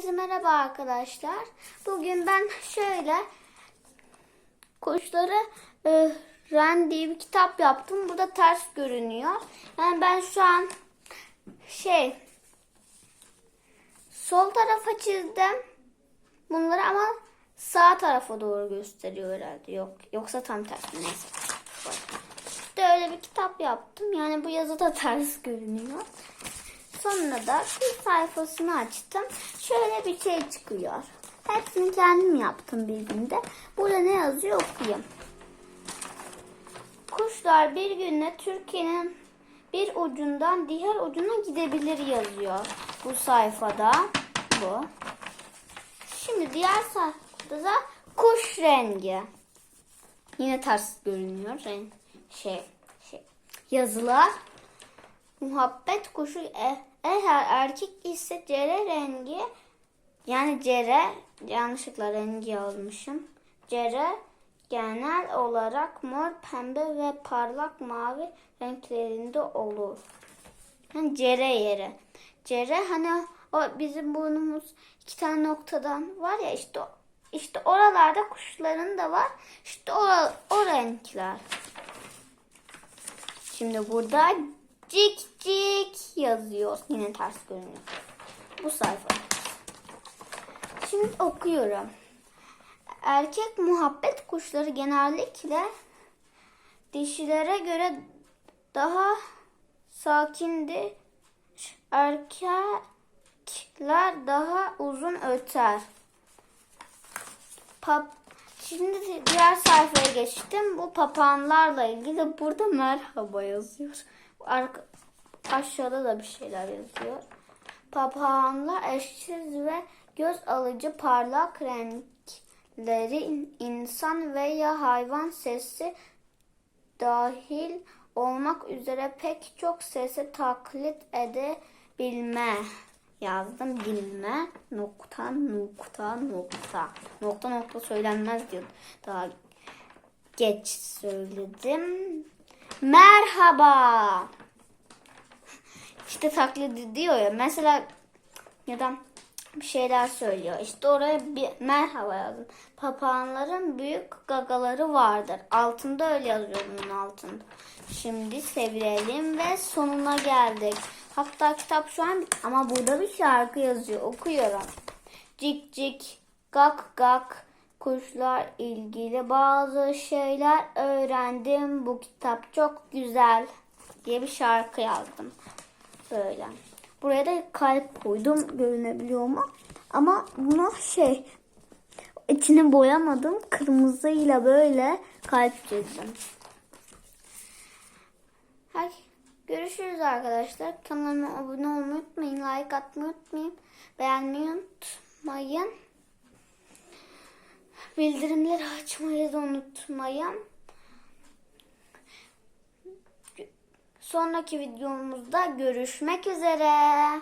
Herkese merhaba arkadaşlar. Bugün ben şöyle kuşları e, Ren diye bir kitap yaptım. Burada ters görünüyor. Yani ben şu an şey sol tarafa çizdim bunları ama sağ tarafa doğru gösteriyor herhalde. Yok yoksa tam tersi neyse. İşte öyle bir kitap yaptım. Yani bu yazı da ters görünüyor. Sonra da bir sayfasını açtım. Şöyle bir şey çıkıyor. Hepsini kendim yaptım bir günde. Burada ne yazıyor okuyayım. Kuşlar bir günde Türkiye'nin bir ucundan diğer ucuna gidebilir yazıyor bu sayfada. Bu. Şimdi diğer sayfada da kuş rengi. Yine ters görünüyor. Renk, şey, şey. Yazılar. Muhabbet kuşu e, eğer erkek ise cere rengi yani cere yanlışlıkla rengi yazmışım. Cere genel olarak mor, pembe ve parlak mavi renklerinde olur. Yani cere yeri. Cere hani o bizim burnumuz iki tane noktadan var ya işte işte oralarda kuşların da var. İşte o, o renkler. Şimdi burada cik cik yazıyor. Yine ters görünüyor. Bu sayfa. Şimdi okuyorum. Erkek muhabbet kuşları genellikle dişilere göre daha sakindi. Erkekler daha uzun öter. Pap Şimdi diğer sayfaya geçtim. Bu papağanlarla ilgili burada merhaba yazıyor. Arka, aşağıda da bir şeyler yazıyor. Papağanlar eşsiz ve göz alıcı parlak renkleri insan veya hayvan sesi dahil olmak üzere pek çok sesi taklit edebilme. Yazdım bilme nokta nokta nokta. Nokta nokta söylenmez diyor. Daha geç söyledim merhaba işte taklit diyor ya mesela ya da bir şeyler söylüyor. İşte oraya bir merhaba yazın. Papağanların büyük gagaları vardır. Altında öyle yazıyor bunun altında. Şimdi sevirelim ve sonuna geldik. Hatta kitap şu an ama burada bir şarkı yazıyor. Okuyorum. Cik cik gak gak kuşlar ilgili bazı şeyler öğrendim. Bu kitap çok güzel diye bir şarkı yazdım. Böyle. Buraya da kalp koydum. Görünebiliyor mu? Ama bunu şey içini boyamadım. Kırmızıyla böyle kalp çizdim. Her, görüşürüz arkadaşlar. Kanalıma abone olmayı unutmayın. Like atmayı unutmayın. Beğenmeyi unutmayın. Bildirimleri açmayı da unutmayın. Sonraki videomuzda görüşmek üzere.